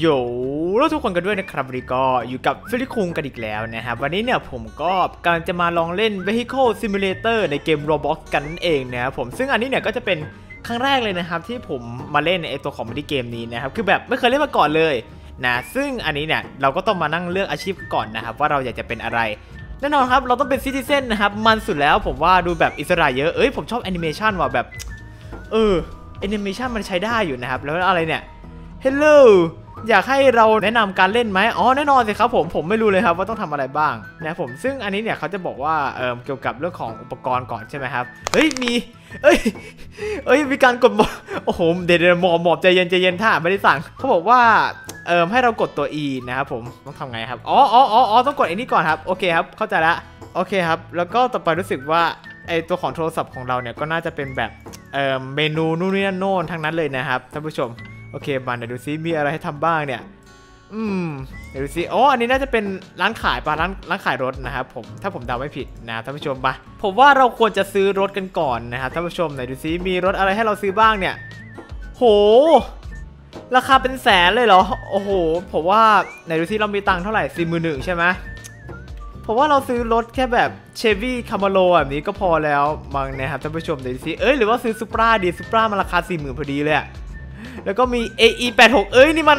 โยแล้วทุกคนกันด้วยนะครับวันนี้ก็อยู่กับฟิลิคุงกันอีกแล้วนะครับ วันนี้เนี่ยผมก็กำลังจะมาลองเล่น Vehicle Simulator ในเกม Roblox กันนั่นเองนะครับผมซึ่งอันนี้เนี่ยก็จะเป็นครั้งแรกเลยนะครับ ที่ผมมาเล่นในไอตัวของมินิเกมนี้นะครับ คือแบบไม่เคยเล่นมาก่อนเลยนะซึ่งอันนี้เนี่ยเราก็ต้องมานั่งเลือกอาชีพก่อนนะครับ ว่าเราอยากจะเป็นอะไรแน่นอนครับเราต้องเป็นซิติเซนนะครับมันสุดแล้วผมว่าดูแบบอิสระเยอะเอ้ยผมชอบแอนิเมชันว่ะแบบเออแอนิเมชันมันใช้ได้อยู่นะครับแล้วอะไรเนี่ย Hello อยากให้เราแนะนำการเล่นไหมอ๋อแน่นอนสิครับผมผมไม่รู้เลยครับว่าต้องทำอะไรบ้างนะผมซึ่งอันนี้เนี่ยเขาจะบอกว่าเออเกี่ยวกับเรื่องของอุปกรณ์ก่อนใช่ไหมครับเฮ้ยมีเอ้ยเอ้ยมีการกดโอ้โหเดี๋ยวเดี๋ยวหมอบหมอบใจเย็นใจเย็นถ้าไม่ได้สั่งเขาบอกว่าเออให้เรากดตัว E นะครับผมต้องทำไงครับอ๋ออ๋ออ๋อต้องกดไอ้นี่ก่อนครับโอเคครับเข้าใจละโอเคครับ แล้วก็ต่อไปรู้สึกว่าไอตัวของโทรศัพท์ของเราเนี่ยก็น่าจะเป็นแบบเออเมนูนู่นนี่นั่นโน่นทั้งนั้นเลยนะครับท่านผู้ชม โอเคมาเดี๋ยวดูซิมีอะไรให้ทำบ้างเนี่ย อืมเดี๋ยวดูซิอ๋ออันนี้น่าจะเป็นร้านขายปะร้านร้านขายรถนะครับผมถ้าผมเดาไม่ผิดนะท่านผู้ชมปะผมว่าเราควรจะซื้อรถกันก่อนนะครับท่านผู้ชมไหนดูซิมีรถอะไรให้เราซื้อบ้างเนี่ย โห ราคาเป็นแสนเลยเหรอโอ้โห ผมว่าไหนดูซิเรามีตังค์เท่าไหร่สี่มือหนึ่งใช่ไหมผมว่าเราซื้อรถแค่แบบเชฟวี่คาร์มาโลแบบนี้ก็พอแล้วมั้งนะครับท่านผู้ชมเดี๋ยวดูซิเอ้ยหรือว่าซื้อซูปราดีซูปรามันราคาสี่หมื่นพอดีเลยอะ แล้วก็มี AE 8 6เอ้ยนี่มัน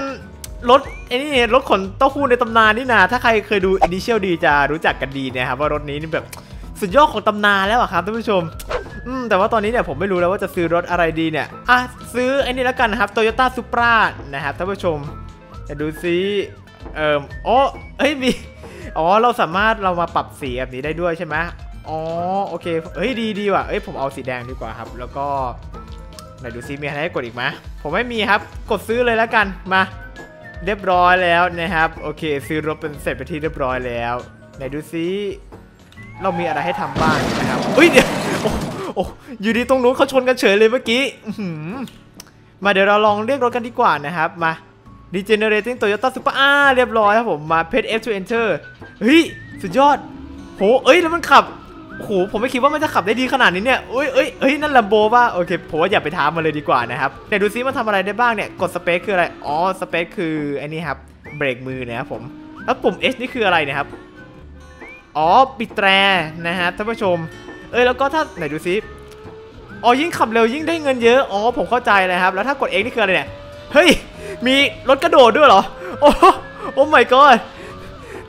รถไอ้นี่รถขนเต้าหู้ในตำนานนี่นะถ้าใครเคยดู Initial D จะรู้จักกันดีนะครับว่ารถนี้นี่แบบสุดยอดของตำนานแล้วอะครับท่านผู้ชมอืมแต่ว่าตอนนี้เนี่ยผมไม่รู้แล้วว่าจะซื้อรถอะไรดีเนี่ยอะซื้อไอ้นี่แล้วกันนะครับ Toyota Supra นะครับท่านผู้ชมจะดูซิเอ่ออ๋อเอ้ยมีอ๋อเราสามารถเรามาปรับสีแบบนี้ได้ด้วยใช่ไหมอ๋อโอเคเฮ้ยดีดีว่ะเอ้ยผมเอาสีแดงดีกว่าครับ แล้วก็ ไหนดูซิมีอะไรให้กดอีกไหมผมไม่มีครับ กดซื้อเลยแล้วกันมา เรียบร้อยแล้วนะครับ โอเค ซื้อรถเป็นเสร็จไปที่เรียบร้อยแล้ว ไหนดูซิเรามีอะไรให้ทำบ้างนะครับเฮ้ยเดี๋ยวโอ้โอ้อยู่ดีตรงนู้นเขาชนกันเฉยเลยเมื่อกี้อืมาเดี๋ยวเราลองเรียกรถกันดีกว่านะครับ มา Degenerating Toyota Super อ่าเรียบร้อยครับผม มา Pet F to Enter เฮ้ย สุดยอด โห เอ้ย แล้วมันขับ โอ้โหผมไม่คิดว่ามันจะขับได้ดีขนาดนี้เนี่ยเอ้ยเอ้ยเอ้ยนั่นลัมโบป่ะโอเคผมว่าอย่าไปท้ามันเลยดีกว่านะครับแต่ดูซิมันทำอะไรได้บ้างเนี่ยกดสเปคคืออะไรอ๋อสเปคคือไอ้นี่ครับเบรกมือนะครับผมแล้วปุ่ม H นี่คืออะไรนะครับอ๋อปิดแตรนะฮะท่านผู้ชม เอ้ยแล้วก็ถ้าไหนดูซิอ๋อยิ่งขับเร็วยิ่งได้เงินเยอะอ๋อผมเข้าใจเลยครับ แล้วถ้ากด X นี่คืออะไรเนี่ยเฮ้ยมีรถกระโดดด้วยเหรอโอ้โอ้ my god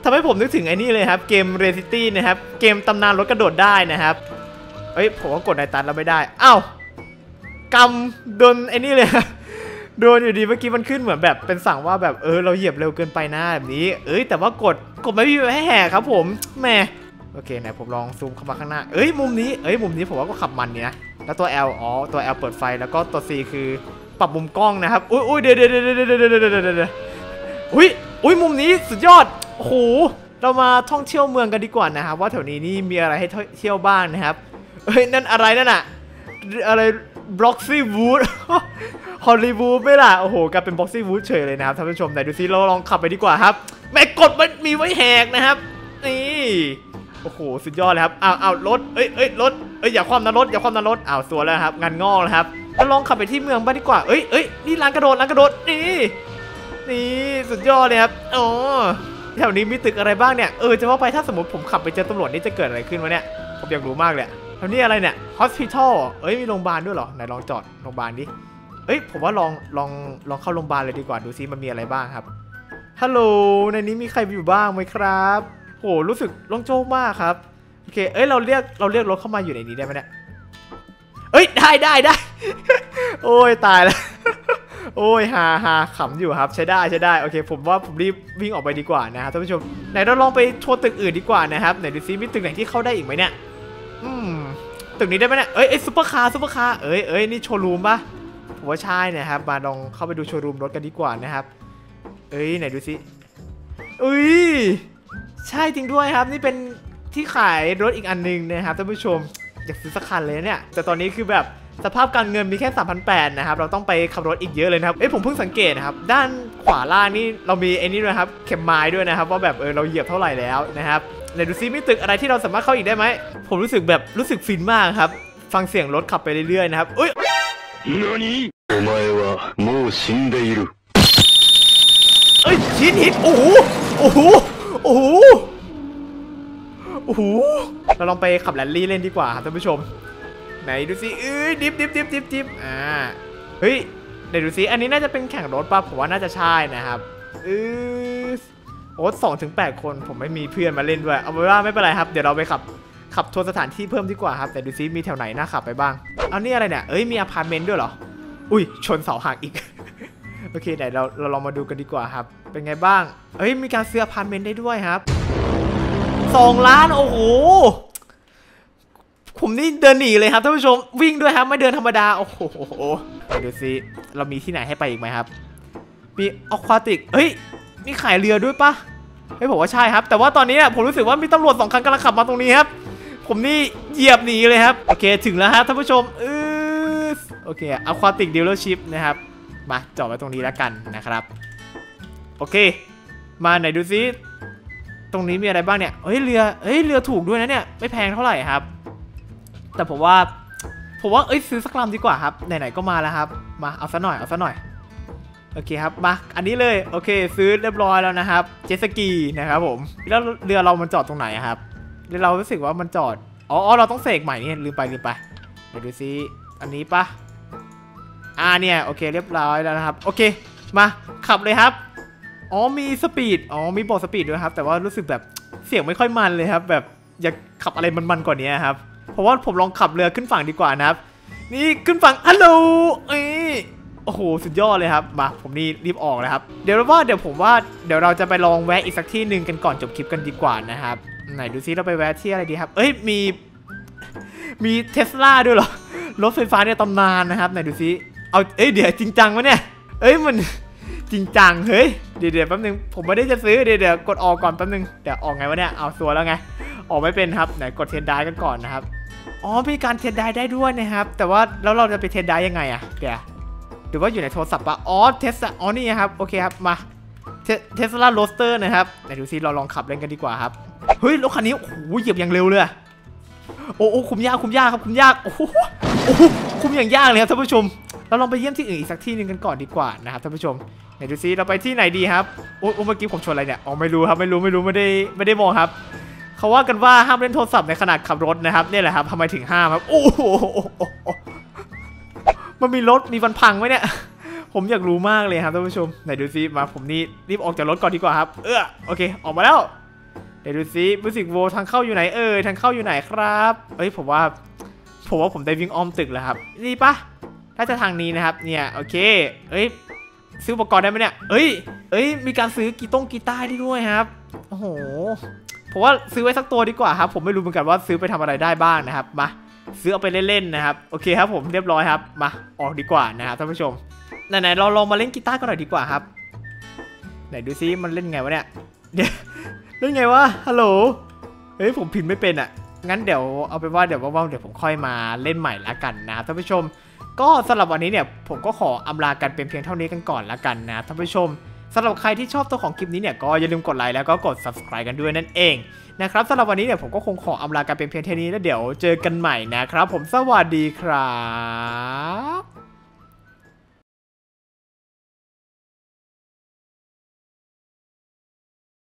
ทำให้ผมนึกถึงไอ้นี่เลยครับ เกม r e c i t y นะครับ เกมตำนานรถกระโดดได้นะครับ เอ้ย ผมก็กดในตันแล้วไม่ได้ อ้าวกำโดนไอ้นี่เลยโดนอยู่ดีเมื่อกี้มันขึ้นเหมือนแบบเป็นสั่งว่าแบบเออเราเหยียบเร็วเกินไปนะแบบนี้ เอ้ยแต่ว่ากดกดไม่มีให้แหกครับผมแหมโอเคไหนผมลองซูมเข้ามาข้างหน้า เอ้ยมุมนี้ เอ้ยมุมนี้ผมว่าก็ขับมันเนี่ยนะ แล้วตัว L อ๋อตัว L เปิดไฟแล้วก็ตัว C คือปรับมุมกล้องนะครับ อุ้ยอุ้ยเดี๋ยวเดี๋ยวเดี๋ยวเดี๋ยวเดี๋ยวเดี๋ยวเดี๋ยวอุ้ยอุ้ยมุมนี้สุดยอด โอ้โหเรามาท่องเที่ยวเมืองกันดีกว่านะครับว่าแถวนี้นี่มีอะไรให้เที่ยวบ้างนะครับเฮ้ยนั่นอะไรนั่นอะอะไรบล็อกซี่วูดฮอลลีวูดไม่ล่ะ โอ้โหกลายเป็นบล็อกซี่วูดเฉยเลยนะครับท่านผู้ชมไหนดูซิเราลองขับไปดีกว่าครับแม่กดมันมีไว้แหกนะครับนี่โอ้โหสุดยอดเลยครับอ้าวอ้าวรถเอ้ยเอ้ยรถเอ้ยอย่าคว่ำนะรถอย่าคว่ำนะรถอ้าวสวยแล้วครับงานงอกแล้วครับเราลองขับไปที่เมืองบ้างดีกว่าเอ้ยเอ้ยนี่ร้านกระโดดร้านกระโดดนี่นี่สุดยอดเลยครับอ๋อ แถวนี้มีตึกอะไรบ้างเนี่ย เออจะว่าไปถ้าสมมติผมขับไปเจอตำรวจนี่จะเกิดอะไรขึ้นวะเนี่ย ผมอยากรู้มากเลยแถวนี้อะไรเนี่ย hospital เอ้ยมีโรงพยาบาลด้วยเหรอ ไหนลองจอดโรงพยาบาลดิ เอ้ยผมว่าลองลองลองเข้าโรงพยาบาลเลยดีกว่าดูซิมันมีอะไรบ้างครับ ฮัลโหลในนี้มีใครอยู่บ้างไหมครับ โหรู้สึกโล่งโจ้มากครับ โอเค เอ้ยเราเรียกเราเรียกรถเข้ามาอยู่ในนี้ได้ไหมเนี่ย เอ้ยได้ได้ได้ โอ้ยตายแล้ว โอ้ยฮาฮาขำอยู่ครับใช้ได้ใช้ได้โอเค ผมว่าผมรีบวิ่งออกไปดีกว่านะครับท่านผู้ชมไหนเราลองไปทัวร์ตึกอื่นดีกว่านะครับไหนดูซิมีตึกไหนที่เข้าได้อีกไหมเนี่ยอืมตึกนี้ได้ไหมเนี่ยเอ้ยเอ้ยซุปเปอร์คาร์ซุปเปอร์คาร์เอ้ยเอ้ยนี่โชว์รูมปะผมว่าใช่นะครับมาลองเข้าไปดูโชว์รูมรถกันดีกว่านะครับ เอ้ยไหนดูซิเอ้ยใช่จริงด้วยครับ นี่เป็นที่ขายรถอีกอันหนึงนะครับท่านผู้ชมอยากซื้อสักคันเลยเนี่ยแต่ตอนนี้คือแบบ สภาพการเงินมีแค่3,800นะครับ เราต้องไปขับรถอีกเยอะเลยนะครับ เอ้ยผมเพิ่งสังเกตนะครับ ด้านขวาล่างนี่เรามีไอ้นี่ด้วยครับ เข็มไม้ด้วยนะครับ ว่าแบบเออเราเหยียบเท่าไหร่แล้วนะครับไหนดูซิมีตึกอะไรที่เราสามารถเข้าอีกได้ไหม ผมรู้สึกแบบรู้สึกฟินมากครับ ฟังเสียงรถขับไปเรื่อยๆนะครับเอ้ย 何お前はもう死んでいる。 ยชิ้นหินโอ้โหโอ้โหโอ้โหโอ้โหเราลองไปขับแรลลี่เล่นดีกว่าครับท่านผู้ชม ไหนดูสิเอ้ยดิฟดิฟดิฟดิฟดิฟอ่าเฮ้ยไหนดูสิอันนี้น่าจะเป็นแข่งรถป่ะผมว่าน่าจะใช่นะครับเออโอ้สองถึงแปดคนผมไม่มีเพื่อนมาเล่นด้วยเอาไว้ว่าไม่เป็นไรครับเดี๋ยวเราไปขับขับทัวร์สถานที่เพิ่มดีกว่าครับ แต่ดูซิมีแถวไหนน่าขับไปบ้างเอานี่อะไรเนี่ยเอ้ยมีอพาร์ตเมนต์ด้วยเหรออุ้ยชนเสาหักอีกโอเคเดี๋ยวเราเราลองมาดูกันดีกว่าครับ เป็นไงบ้างเอ้ยมีการซื้ออพาร์ตเมนต์ได้ด้วยครับสองล้านโอ้โห ผมนี่เดินหนีเลยครับท่านผู้ชมวิ่งด้วยครับไม่เดินธรรมดาโอ้โหเดี๋ยวดูซิเรามีที่ไหนให้ไปอีกไหมครับมีอควาติกเฮ้ยมีขายเรือด้วยปะเฮ้ยผมว่าใช่ครับ แต่ว่าตอนนี้ผมรู้สึกว่ามีตำรวจสองคันกำลังขับมาตรงนี้ครับผมนี่เหยียบหนีเลยครับโอเคถึงแล้วครับท่านผู้ชมเออโอเคอควาติกดีลเลอร์ชิพนะครับมาจอดไว้ตรงนี้แล้วกันนะครับ โอเค มาไหนดูซิตรงนี้มีอะไรบ้างเนี่ยเฮ้ยเรือเฮ้ยเรือถูกด้วยนะเนี่ยไม่แพงเท่าไหร่ครับ แต่ผมว่า ผมว่าเอ้ยซื้อสักลำดีกว่าครับ ไหนๆก็มาแล้วครับ มาเอาซะหน่อยเอาซะหน่อย โอเคครับ มา อันนี้เลย โอเค ซื้อเรียบร้อยแล้วนะครับ เจสกีนะครับผม แล้วเรือเรามันจอดตรงไหนครับ เรือเรารู้สึกว่ามันจอดอ๋ออ๋อ เราต้องเสกใหม่นี่ลืมไปลืมไป เดี๋ยวดูซิ อันนี้ปะอ่าเนี่ย โอเค เรียบร้อยแล้วนะครับ โอเค มาขับเลยครับ อ๋อ มีสปีด อ๋อ มีบอกสปีดด้วยครับ แต่ว่ารู้สึกแบบเสียงไม่ค่อยมันเลยครับ แบบอยากขับอะไรมันๆกว่านี้ครับ เพราะว่าผมลองขับเรือขึ้นฝั่งดีกว่านะครับ นี่ขึ้นฝั่งฮัลโหลเอ้โอ้โหสุดยอดเลยครับมาผมนี่รีบออกเลยครับ เดี๋ยวว่าเดี๋ยวผมว่าเดี๋ยวเราจะไปลองแวะอีกสักที่หนึ่งกันก่อนจบคลิปกันดีกว่านะครับไหนดูซิเราไปแวะที่อะไรดีครับ เอ้ยมีมีเทสลาด้วยเหรอรถไฟฟ้าเนี่ยตำนานนะครับไหนดูซิเอาเอ้ยเดี๋ยวจริงจังวะเนี่ย เอ้ยมันจริงจังเฮ้ยเดี๋ยวเดี๋ยวแป๊บนึงผมไม่ได้จะซื้อเดี๋ยวเดี๋ยวกดออกก่อนแป๊บนึงเดี๋ยวออกไงวะเนี่ยเอาสัวแล้วไงออกไม่เป็นครับไหนกดเทนได้กันก่อนนะครับ อ๋อมีการเทรนได้ได้ด้วยนะครับ แต่ว่าแล้วเราจะไปเทรนได้ยังไงอะเดี๋ยวหรือว่าอยู่ในโทรศัพท์ปะอ๋อเทสอ๋อนี่ครับโอเคครับมาเทสลาโรสเตอร์นะครับไหนดูซิเราลองขับเล่นกันดีกว่าครับเฮ้ยรถคันนี้โอ้โหเหยียบอย่างเร็วเลยโอ้โอ้คุมยากคุมยากครับคุมยากโอ้โหโอ้โหคุมอย่างยากเลยครับท่านผู้ชม เราลองไปเยี่ยมที่อื่นอีกสักที่หนึ่งกันก่อนดีกว่านะครับท่านผู้ชมไหนดูซิเราไปที่ไหนดีครับโอ้เมื่อกี้ผมชนอะไรเนี่ยอ๋อไม่รู้ครับไม่รู้ไม่รู้ไม่ได้ไม่ได้มองครับ เขาว่ากันว่าห้ามเล่นโทรศัพท์ในขณะขับรถนะครับนี่แหละครับทำไมถึงห้ามครับโอ้โหมันมีรถมีฟันพังไหมเนี่ย ผมอยากรู้มากเลยครับท่านผู้ชมไหนดูซิมาผมนี่รีบออกจากรถก่อนดีกว่าครับ เออโอเค ออกมาแล้วเดี๋ยวดูซิมิวสิกโวทางเข้าอยู่ไหนเออทางเข้าอยู่ไหนครับเอ้ยผมว่า ผมว่าผมได้วิ่งอ้อมตึกแล้วครับนี่ปะถ้าจะทางนี้นะครับ เนี่ยโอเค เอ้ยซื้ออุปกรณ์ได้ไหมเนี่ยเอ้ยเอ้ย มีการซื้อกีตงกีต้าร์ได้ด้วยครับโอ้โห ผมว่าซื้อไว้สักตัวดีกว่าครับ ผมไม่รู้เหมือนกันว่าซื้อไปทำอะไรได้บ้างนะครับมาซื้อเอาไปเล่นๆนะครับโอเคครับผมเรียบร้อยครับมาออกดีกว่านะครับท่านผู้ชมไหนๆเราลองมาเล่นกีตาร์กันหน่อยดีกว่าครับ ไหนดูซิมันเล่นไงวะเนี่ยเดี๋ยวเล่นไงวะฮัลโหลเฮ้ยผมพิมพ์ไม่เป็นอะงั้นเดี๋ยวเอาเป็นว่าเดี๋ยวว่างๆเดี๋ยวผมค่อยมาเล่นใหม่ละกันนะท่านผู้ชม ก็สำหรับวันนี้เนี่ยผมก็ขออำลากันเป็นเพียงเท่านี้กันก่อนละกันนะท่านผู้ชม สำหรับใครที่ชอบตัวของคลิปนี้เนี่ยก็อย่าลืมกดไลค์แล้วก็กด subscribe กันด้วยนั่นเองนะครับสำหรับวันนี้เนี่ยผมก็คงขออำลากันเป็นเพียงเท่านี้แล้วเดี๋ยวเจอกันใหม่นะครับ ผมสวัสดีครับ